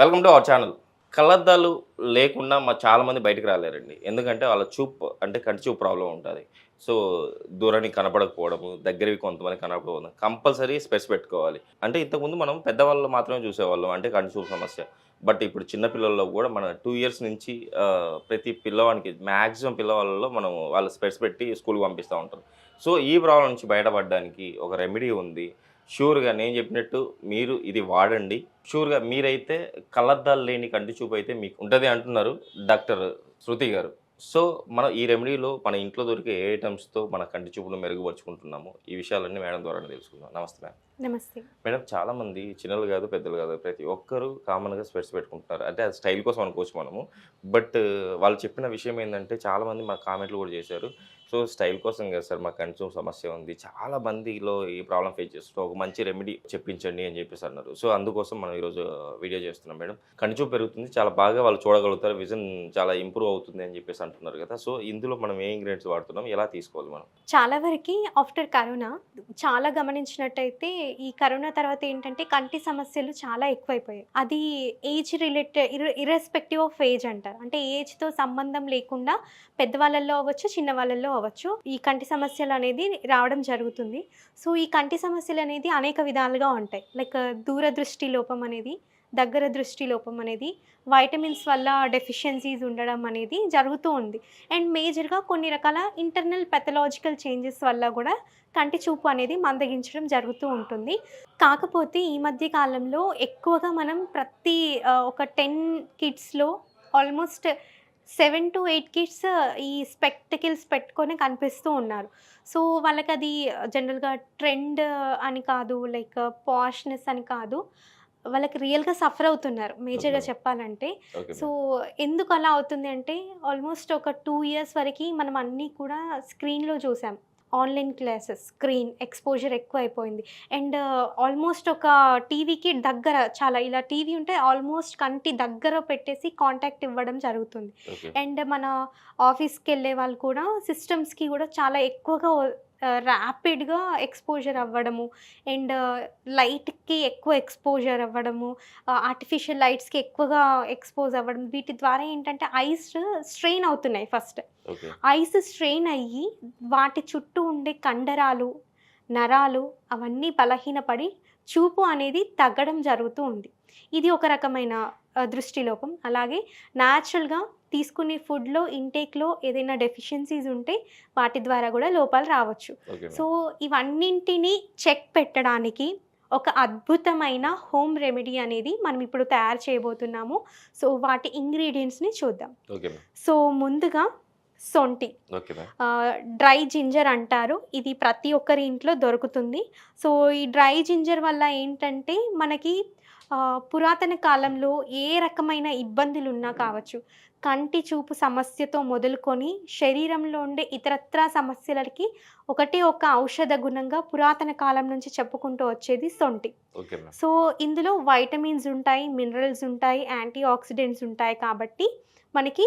Welcome to our channel కళ్ళద్దాలు లేకుండా మా చాలామంది బయటకు రాలేరండి. ఎందుకంటే వాళ్ళ చూపు అంటే కంటి చూపు ప్రాబ్లం ఉంటుంది. సో దూరానికి కనపడకపోవడము దగ్గరవి కొంతమంది కనపడకపోవడం కంపల్సరీ స్పెట్స్ పెట్టుకోవాలి. అంటే ఇంతకుముందు మనం పెద్దవాళ్ళు మాత్రమే చూసేవాళ్ళం అంటే కంటి చూపు సమస్య. బట్ ఇప్పుడు చిన్న పిల్లల్లో కూడా మన టూ ఇయర్స్ నుంచి ప్రతి పిల్లవానికి మ్యాక్సిమం పిల్లవాళ్ళలో మనం వాళ్ళు స్పెట్స్ పెట్టి స్కూల్కి పంపిస్తూ ఉంటారు. సో ఈ ప్రాబ్లం నుంచి బయటపడడానికి ఒక రెమెడీ ఉంది. షూర్గా నేను చెప్పినట్టు మీరు ఇది వాడండి. షూర్గా మీరైతే కళ్ళద్దాలు లేని కంటి చూపు అయితే మీకు ఉంటుంది అంటున్నారు డాక్టర్ శృతి గారు. సో మనం ఈ రెమెడీలో మన ఇంట్లో దొరికే ఏ ఐటమ్స్తో మన కంటి చూపును మెరుగుపరుచుకుంటున్నాము? ఈ విషయాలన్నీ మేడం ద్వారా తెలుసుకుందాం. నమస్తే మేడం నమస్తే. మేడం చాలా మంది చిన్నలు కాదు పెద్దలు కాదు ప్రతి ఒక్కరు కామన్గా స్పెట్స్ పెట్టుకుంటున్నారు. అంటే అది స్టైల్ కోసం అనుకోవచ్చు మనము. బట్ వాళ్ళు చెప్పిన విషయం ఏంటంటే చాలా మంది మా కామెంట్లు కూడా చేశారు. సో స్టైల్ కోసం కదా సార్ మాకు చూపు సమస్య ఉంది. చాలా మందిలో ఈ ప్రాబ్లం ఫేస్ చేస్తూ ఒక మంచి రెమెడీ చెప్పించండి అని చెప్పేసి అన్నారు. సో అందుకోసం మనం ఈరోజు వీడియో చేస్తున్నాం మేడం. చూపు పెరుగుతుంది. చాలా బాగా వాళ్ళు చూడగలుగుతారు. విజన్ చాలా ఇంప్రూవ్ అవుతుంది అని చెప్పేసి అంటున్నారు కదా. సో ఇందులో మనం ఏ ఇంగ్రీడియంట్స్ వాడుతున్నాం? ఎలా తీసుకోవాలి మనం? చాలా వరకు ఆఫ్టర్ కరోనా చాలా గమనించినట్టయితే ఈ కరోనా తర్వాత ఏంటంటే కంటి సమస్యలు చాలా ఎక్కువైపోయాయి. అది age related irrespective of age అంటారు. అంటే ఏజ్తో సంబంధం లేకుండా పెద్దవాళ్ళల్లో అవ్వచ్చు చిన్న వాళ్ళల్లో అవ్వచ్చు ఈ కంటి సమస్యలు అనేది రావడం జరుగుతుంది. సో ఈ కంటి సమస్యలు అనేది అనేక విధాలుగా ఉంటాయి. లైక్ దూరదృష్టి లోపం అనేది దగ్గర దృష్టి లోపం అనేది వైటమిన్స్ వల్ల డెఫిషియన్సీస్ ఉండడం అనేది జరుగుతూ ఉంది. అండ్ మేజర్గా కొన్ని రకాల ఇంటర్నల్ పెథలాజికల్ చేంజెస్ వల్ల కూడా కంటి చూపు అనేది మందగించడం జరుగుతూ ఉంటుంది. కాకపోతే ఈ మధ్య కాలంలో ఎక్కువగా మనం ప్రతి ఒక ten కిడ్స్లో almost seven to eight kids ఈ స్పెక్టికల్స్ పెట్టుకొని కనిపిస్తూ ఉన్నారు. సో వాళ్ళకి అది జనరల్గా ట్రెండ్ అని కాదు లైక్ పాష్నెస్ అని కాదు. వాళ్ళకి రియల్గా సఫర్ అవుతున్నారు. మేజర్గా. చెప్పాలంటే. సో ఎందుకు అలా అవుతుంది అంటే ఆల్మోస్ట్ ఒక టూ ఇయర్స్ వరకు మనం అన్నీ కూడా స్క్రీన్లో చూసాం. ఆన్లైన్ క్లాసెస్ స్క్రీన్ ఎక్స్పోజర్ ఎక్కువ అయిపోయింది అండ్ ఆల్మోస్ట్ ఒక టీవీకి దగ్గర చాలా ఇలా టీవీ ఉంటే ఆల్మోస్ట్ కంటి దగ్గర పెట్టేసి కాంటాక్ట్ ఇవ్వడం జరుగుతుంది. అండ్ మన ఆఫీస్కి వెళ్ళే వాళ్ళు కూడా సిస్టమ్స్కి కూడా చాలా ఎక్కువగా ర్యాపిడ్గా ఎక్స్పోజర్ అవ్వడము అండ్ లైట్కి ఎక్కువ ఎక్స్పోజర్ అవ్వడము ఆర్టిఫిషియల్ లైట్స్కి ఎక్కువగా ఎక్స్పోజ్ అవ్వడం వీటి ద్వారా ఏంటంటే ఐస్ స్ట్రెయిన్ అవుతున్నాయి ఫస్ట్ ఐస్ స్ట్రెయిన్ అయ్యి వాటి చుట్టూ ఉండే కండరాలు నరాలు అవన్నీ బలహీనపడి చూపు అనేది తగ్గడం జరుగుతూ ఉంది. ఇది ఒక రకమైన దృష్టిలోపం అలాగే న్యాచురల్గా తీసుకునే ఫుడ్లో ఇంటేక్లో ఏదైనా డెఫిషియన్సీస్ ఉంటే వాటి ద్వారా కూడా లోపాలు రావచ్చు. సో ఇవన్నింటినీ చెక్ పెట్టడానికి ఒక అద్భుతమైన హోమ్ రెమెడీ అనేది మనం ఇప్పుడు తయారు చేయబోతున్నాము. సో వాటి ఇంగ్రీడియంట్స్ని చూద్దాం. సో ముందుగా సొంటి. డ్రై జింజర్ అంటారు. ఇది ప్రతి ఒక్కరి ఇంట్లో దొరుకుతుంది. సో ఈ డ్రై జింజర్ వల్ల ఏంటంటే మనకి పురాతన కాలంలో ఏ రకమైన ఇబ్బందులు ఉన్నా కావచ్చు కంటి చూపు సమస్యతో మొదలుకొని శరీరంలో ఉండే ఇతరత్రా సమస్యలకి ఒకటే ఒక ఔషధ గుణంగా పురాతన కాలం నుంచి చెప్పుకుంటూ వచ్చేది సొంటి. సో ఇందులో వైటమిన్స్ ఉంటాయి మినరల్స్ ఉంటాయి యాంటీ ఆక్సిడెంట్స్ ఉంటాయి కాబట్టి మనకి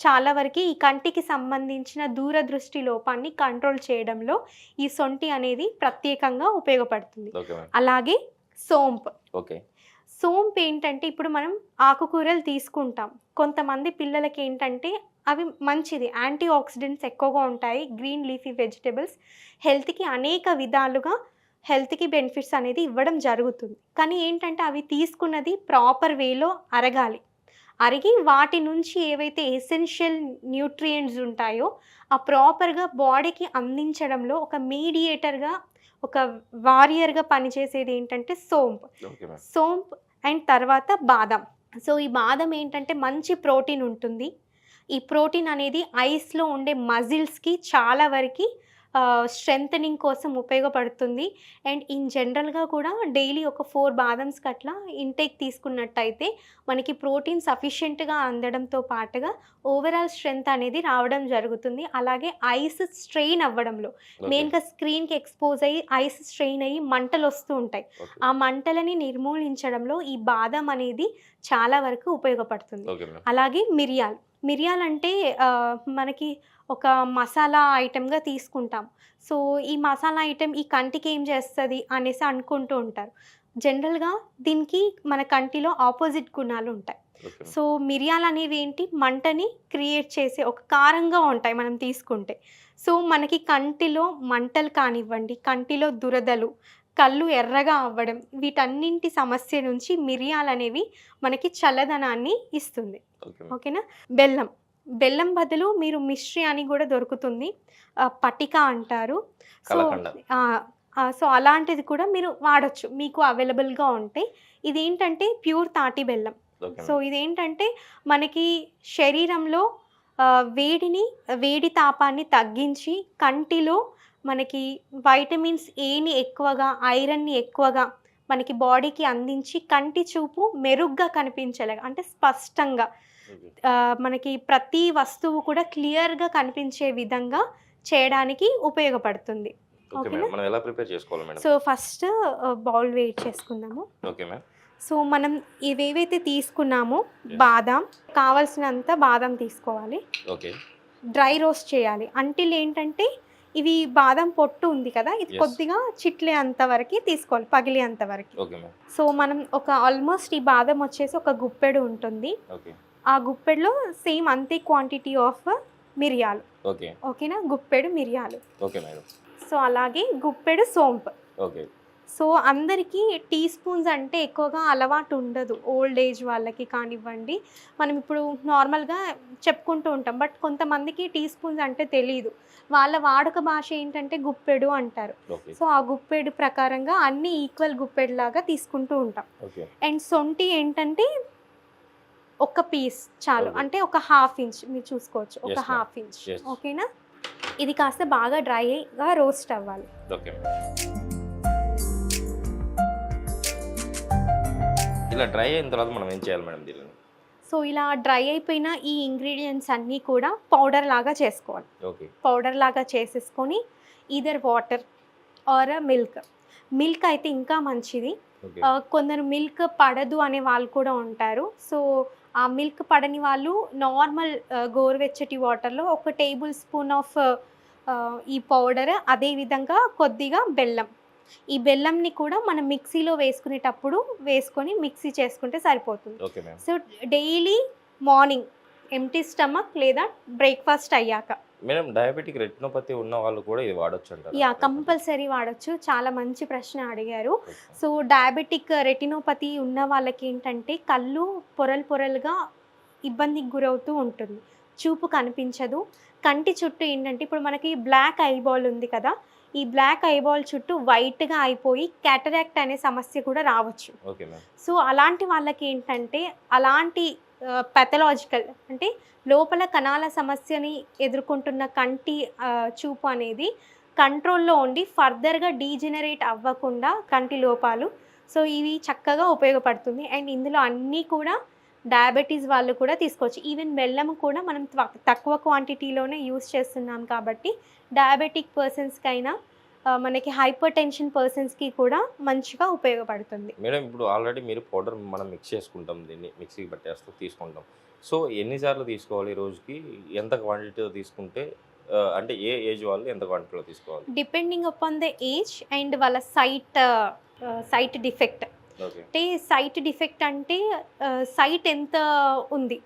చాలా వరకు ఈ కంటికి సంబంధించిన దూరదృష్టి లోపాన్ని కంట్రోల్ చేయడంలో ఈ సొంటి అనేది ప్రత్యేకంగా ఉపయోగపడుతుంది. అలాగే సోంపు. ఓకే. సోంపు ఏంటంటే ఇప్పుడు మనం ఆకుకూరలు తీసుకుంటాం. కొంతమంది పిల్లలకి ఏంటంటే అవి మంచిది. యాంటీ ఆక్సిడెంట్స్ ఎక్కువగా ఉంటాయి. గ్రీన్ లీఫీ వెజిటేబుల్స్ హెల్త్కి అనేక విధాలుగా హెల్త్కి బెనిఫిట్స్ అనేది ఇవ్వడం జరుగుతుంది. కానీ ఏంటంటే అవి తీసుకున్నది ప్రాపర్ వేలో అరగాలి. అరిగి వాటి నుంచి ఏవైతే ఎసెన్షియల్ న్యూట్రియంట్స్ ఉంటాయో ఆ ప్రాపర్గా బాడీకి అందించడంలో ఒక మీడియేటర్గా ఒక వారియర్గా పనిచేసేది ఏంటంటే సోంపు. సోంప్ అండ్ తర్వాత బాదం. సో ఈ బాదం ఏంటంటే మంచి ప్రోటీన్ ఉంటుంది. ఈ ప్రోటీన్ అనేది ఐస్లో ఉండే మజిల్స్కి చాలా వరకు స్ట్రెంథనింగ్ కోసం ఉపయోగపడుతుంది. అండ్ ఇన్ జనరల్గా కూడా డైలీ ఒక ఫోర్ బాదమ్స్ అట్లా ఇంటేక్ తీసుకున్నట్టయితే మనకి ప్రోటీన్ సఫిషియెంట్గా అందడంతో పాటుగా ఓవరాల్ స్ట్రెంగ్త్ అనేది రావడం జరుగుతుంది. అలాగే ఐస్ స్ట్రెయిన్ అవ్వడంలో. మెయిన్గా స్క్రీన్కి ఎక్స్పోజ్ అయ్యి ఐస్ స్ట్రెయిన్ అయ్యి మంటలు వస్తూ ఉంటాయి. ఆ మంటలని నిర్మూలించడంలో ఈ బాదం అనేది చాలా వరకు ఉపయోగపడుతుంది. అలాగే మిరియాలు. మిరియాలు అంటే ఆ, మనకి ఒక మసాలా ఐటెంగా తీసుకుంటాం. సో ఈ మసాలా ఐటెం ఈ కంటికి ఏం చేస్తుంది అనేసి అనుకుంటూ ఉంటారు. జనరల్గా దీనికి మన కంటిలో ఆపోజిట్ గుణాలు ఉంటాయి. సో మిరియాలు అనేవి ఏంటి మంటని క్రియేట్ చేసే ఒక కారంగా ఉంటాయి మనం తీసుకుంటే. సో మనకి కంటిలో మంటలు కానివ్వండి కంటిలో దురదలు కళ్ళు ఎర్రగా అవ్వడం వీటన్నింటి సమస్య నుంచి మిరియాలు అనేవి మనకి చల్లదనాన్ని ఇస్తుంది. ఓకేనా? బెల్లం. బెల్లం బదులు మీరు మిశ్రి అని కూడా దొరుకుతుంది. పటిక అంటారు. సో సో అలాంటిది కూడా మీరు వాడచ్చు. మీకు అవైలబుల్గా ఉంటే. ఇది ఏంటంటే ప్యూర్ తాటి బెల్లం. సో ఇదేంటంటే మనకి శరీరంలో వేడిని వేడి తాపాన్ని తగ్గించి కంటిలో మనకి వైటమిన్స్ ఏని ఎక్కువగా ఐరన్ని ఎక్కువగా మనకి బాడీకి అందించి కంటి చూపు మెరుగ్గా కనిపించేలాగా అంటే స్పష్టంగా మనకి ప్రతి వస్తువు కూడా క్లియర్గా కనిపించే విధంగా చేయడానికి ఉపయోగపడుతుంది. సో ఫస్ట్ బౌల్ వెయిట్ చేసుకుందాము. సో మనం ఇవేవైతే తీసుకున్నామో. బాదాం కావలసినంత బాదం తీసుకోవాలి. డ్రై రోస్ట్ చేయాలి. అంటిల్ ఏంటంటే ఇవి బాదం పొట్టు ఉంది కదా ఇది. కొద్దిగా చిట్లే అంతవరకు తీసుకోవాలి పగిలే అంతవరకు ఓకే మ్యామ్. సో మనం ఒక ఆల్మోస్ట్ ఈ బాదం వచ్చేసి ఒక గుప్పెడు ఉంటుంది. ఆ గుప్పెడులో సేమ్ అంతే క్వాంటిటీ ఆఫ్ మిరియాలు. ఓకే. ఓకేనా? గుప్పెడు మిరియాలు. Okay madam. సో అలాగే గుప్పెడు సోంపు. ఓకే. సో అందరికీ టీ స్పూన్స్ అంటే ఎక్కువగా అలవాటు ఉండదు. ఓల్డ్ ఏజ్ వాళ్ళకి కానివ్వండి. మనం ఇప్పుడు నార్మల్గా చెప్పుకుంటూ ఉంటాం. బట్ కొంతమందికి టీ స్పూన్స్ అంటే తెలియదు వాళ్ళ వాడుక భాష ఏంటంటే గుప్పెడు అంటారు. సో ఆ గుప్పెడు ప్రకారంగా అన్ని ఈక్వల్ గుప్పెడు లాగా తీసుకుంటూ ఉంటాం. అండ్ సొంటి ఏంటంటే ఒక పీస్ చాలు. అంటే ఒక హాఫ్ ఇంచ్ మీరు చూసుకోవచ్చు. ఒక. Half inch. ఓకేనా? ఇది కాస్త బాగా డ్రైగా రోస్ట్ అవ్వాలి. ఇలా డ్రై అయిన తర్వాత మనం ఏం చేయాలి మేడం దీనిని? సో ఇలా డ్రై అయిపోయిన ఈ ఇంగ్రీడియంట్స్ అన్నీ కూడా పౌడర్ లాగా చేసుకోవాలి. ఓకే. పౌడర్ లాగా చేసేసుకొని either water or milk. Milk అయితే ఇంకా మంచిది. కొందరు మిల్క్ పడదు అనే వాళ్ళు కూడా ఉంటారు. సో ఆ మిల్క్ పడని వాళ్ళు నార్మల్ గోరువెచ్చటి వాటర్లో ఒక టేబుల్ స్పూన్ ఆఫ్ ఈ పౌడర్ అదేవిధంగా కొద్దిగా బెల్లం. ఈ బెల్లంని కూడా మనం మిక్సీలో వేసుకునేటప్పుడు వేసుకొని మిక్సీ చేసుకుంటే సరిపోతుంది. So daily morning empty stomach లేదా బ్రేక్ఫాస్ట్ అయ్యాక. మేడం డయాబెటిక్ రెటినోపతి ఉన్న వాళ్ళు కూడా ఇది వాడొచ్చు అంటారు? యా కంపల్సరీ వాడచ్చు. చాలా మంచి ప్రశ్న అడిగారు. సో డయాబెటిక్ రెటినోపతి ఉన్న వాళ్ళకి ఏంటంటే కళ్ళు పొరలు పొరలుగా ఇబ్బందికి గురవుతూ ఉంటుంది. చూపు కనిపించదు. కంటి చుట్టూ ఏంటంటే ఇప్పుడు మనకి బ్లాక్ ఐబాల్ ఉంది కదా ఈ బ్లాక్ ఐబాల్ చుట్టూ వైట్గా అయిపోయి క్యాటరాక్ట్ అనే సమస్య కూడా రావచ్చు. సో అలాంటి వాళ్ళకి ఏంటంటే అలాంటి పెథలాజికల్ అంటే లోపల కణాల సమస్యని ఎదుర్కొంటున్న కంటి చూపు అనేది కంట్రోల్లో ఉండి ఫర్దర్గా డీజెనరేట్ అవ్వకుండా కంటి లోపాలు. సో ఇవి చక్కగా ఉపయోగపడుతుంది. అండ్ ఇందులో అన్నీ కూడా డయాబెటీస్ వాళ్ళు కూడా తీసుకోవచ్చు. ఈవెన్ బెల్లం కూడా మనం త్వ- తక్కువ క్వాంటిటీలోనే యూస్ చేస్తున్నాం కాబట్టి డయాబెటిక్ పర్సన్స్కైనా మనకి హైపర్ టెన్షన్ పర్సన్స్కి కూడా మంచిగా ఉపయోగపడుతుంది. మేడం ఇప్పుడు ఆల్రెడీ మీరు పౌడర్ మనం మిక్స్ చేసుకుంటాం దీన్ని మిక్సీకి పట్టేస్తూ తీసుకుంటాం. సో ఎన్నిసార్లు తీసుకోవాలి రోజుకి? ఎంత క్వాంటిటీలో తీసుకుంటే అంటే ఏ ఏజ్ వాళ్ళు ఎంత క్వాంటిటీలో తీసుకోవాలి? Depending upon the age and వాళ్ళ సైట్ సైట్ డిఫెక్ట్. అంటే సైట్ డిఫెక్ట్ అంటే సైట్ ఎంత ఉంది?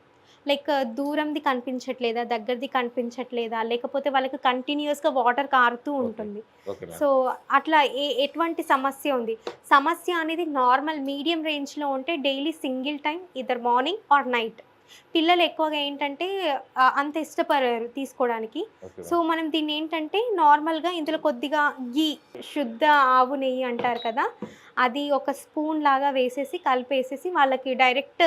లైక్ దూరంది కనిపించట్లేదా దగ్గరది కనిపించట్లేదా లేకపోతే వాళ్ళకి కంటిన్యూస్గా వాటర్ కారుతూ ఉంటుంది. సో అట్లా ఏ ఎటువంటి సమస్య ఉంది? సమస్య అనేది నార్మల్ మీడియం రేంజ్లో ఉంటే డైలీ సింగిల్ టైం ఇద్దరు మార్నింగ్ ఆర్ నైట్ పిల్లలు ఎక్కువగా ఏంటంటే అంత ఇష్టపడరు తీసుకోవడానికి. సో మనం దీన్ని ఏంటంటే నార్మల్గా ఇందులో కొద్దిగా గీ శుద్ధ ఆవు నెయ్యి అంటారు కదా అది ఒక స్పూన్ లాగా వేసేసి కలిపేసేసి వాళ్ళకి డైరెక్ట్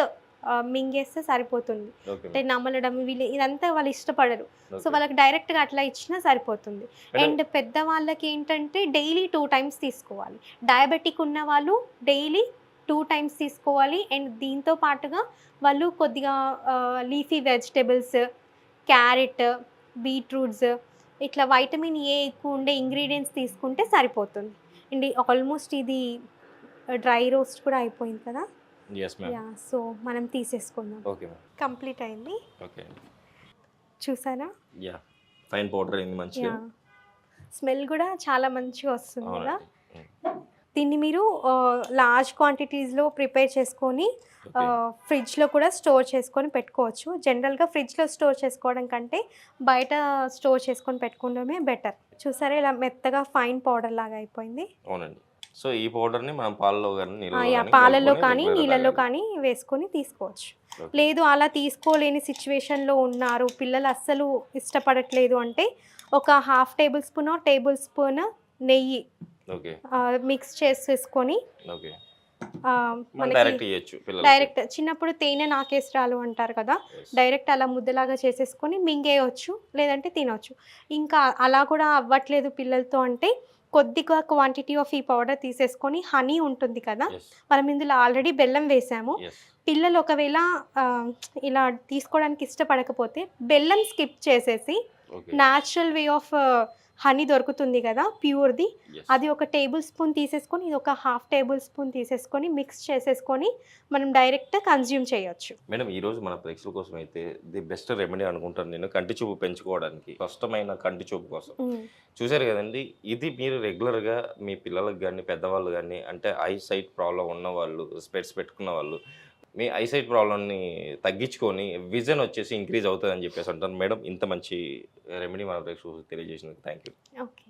మింగేస్తే సరిపోతుంది. అంటే నమలడం వీళ్ళు ఇదంతా వాళ్ళు ఇష్టపడరు. సో. వాళ్ళకి డైరెక్ట్గా అట్లా ఇచ్చినా సరిపోతుంది. అండ్ పెద్దవాళ్ళకి ఏంటంటే డైలీ టూ టైమ్స్ తీసుకోవాలి. డయాబెటిక్ ఉన్న వాళ్ళు డైలీ టూ టైమ్స్ తీసుకోవాలి. అండ్ దీంతో పాటుగా వాళ్ళు కొద్దిగా లీఫీ వెజిటబుల్స్ క్యారెట్ బీట్రూట్స్ ఇట్లా వైటమిన్ ఏ ఎక్కువ ఉండే ఇంగ్రీడియంట్స్ తీసుకుంటే సరిపోతుంది. అండ్ ఆల్మోస్ట్ ఇది డ్రై రోస్ట్ కూడా అయిపోయింది కదా? సో మనం తీసేసుకుందాం. కంప్లీట్ అయింది. చూసారా? ఫైన్ పౌడర్ అయింది మంచిగా. స్మెల్ కూడా చాలా మంచిగా వస్తుంది కదా? దీన్ని మీరు లార్జ్ క్వాంటిటీస్లో ప్రిపేర్ చేసుకొని ఫ్రిడ్జ్లో కూడా స్టోర్ చేసుకొని పెట్టుకోవచ్చు. జనరల్గా ఫ్రిడ్జ్లో స్టోర్ చేసుకోవడం కంటే బయట స్టోర్ చేసుకొని పెట్టుకోవడమే బెటర్ చూసారా? ఇలా మెత్తగా ఫైన్ పౌడర్ లాగా అయిపోయింది. అవునండి. సో ఈ పౌడర్ని మనం పాలలో కానీ పాలల్లో కానీ నీళ్ళల్లో. కానీ వేసుకొని తీసుకోవచ్చు. లేదు అలా తీసుకోలేని సిచ్యువేషన్లో ఉన్నారు పిల్లలు అస్సలు ఇష్టపడట్లేదు అంటే ఒక half tablespoon tablespoon నెయ్యి మిక్స్ చేసేసుకొని డైరెక్ట్ చిన్నప్పుడు తేనె నాకేసరాలు అంటారు కదా డైరెక్ట్ అలా ముద్దలాగా చేసేసుకొని మింగేయచ్చు లేదంటే తినొచ్చు. ఇంకా అలా కూడా అవ్వట్లేదు పిల్లలతో అంటే కొద్దిగా క్వాంటిటీ ఆఫ్ ఈ పౌడర్ తీసేసుకొని హనీ ఉంటుంది కదా మనం ఇందులో ఆల్రెడీ బెల్లం వేసాము. పిల్లలు ఒకవేళ ఇలా తీసుకోవడానికి ఇష్టపడకపోతే బెల్లం స్కిప్ చేసేసి న్యాచురల్ వే ఆఫ్ హనీ దొరుకుతుంది కదా ప్యూర్ది. అది ఒక టేబుల్ స్పూన్ తీసేసుకొని ఇది ఒక హాఫ్ టేబుల్ స్పూన్ తీసేసుకొని మిక్స్ చేసేసుకొని మనం డైరెక్ట్ కన్జ్యూమ్ చేయొచ్చు. మేడం ఈ రోజు మన ప్రేక్షకుల కోసం అయితే ది బెస్ట్ రెమెడీ అనుకుంటాను నేను కంటి చూపు పెంచుకోవడానికి కష్టమైన కంటి చూపు కోసం. చూశారు కదండి ఇది మీరు రెగ్యులర్గా మీ పిల్లలకు కానీ పెద్దవాళ్ళు కానీ అంటే ఐ సైట్ ప్రాబ్లం ఉన్న వాళ్ళు స్పెట్స్ పెట్టుకున్న వాళ్ళు మీ ఐసైట్ ప్రాబ్లమ్ని తగ్గించుకొని విజన్ వచ్చేసి ఇంక్రీజ్ అవుతుందని చెప్పేసి అంటారు మేడం ఇంత మంచి రెమెడీ మన ప్రేక్షకులకు తెలియజేసినందుకు థ్యాంక్ యూ ఓకే.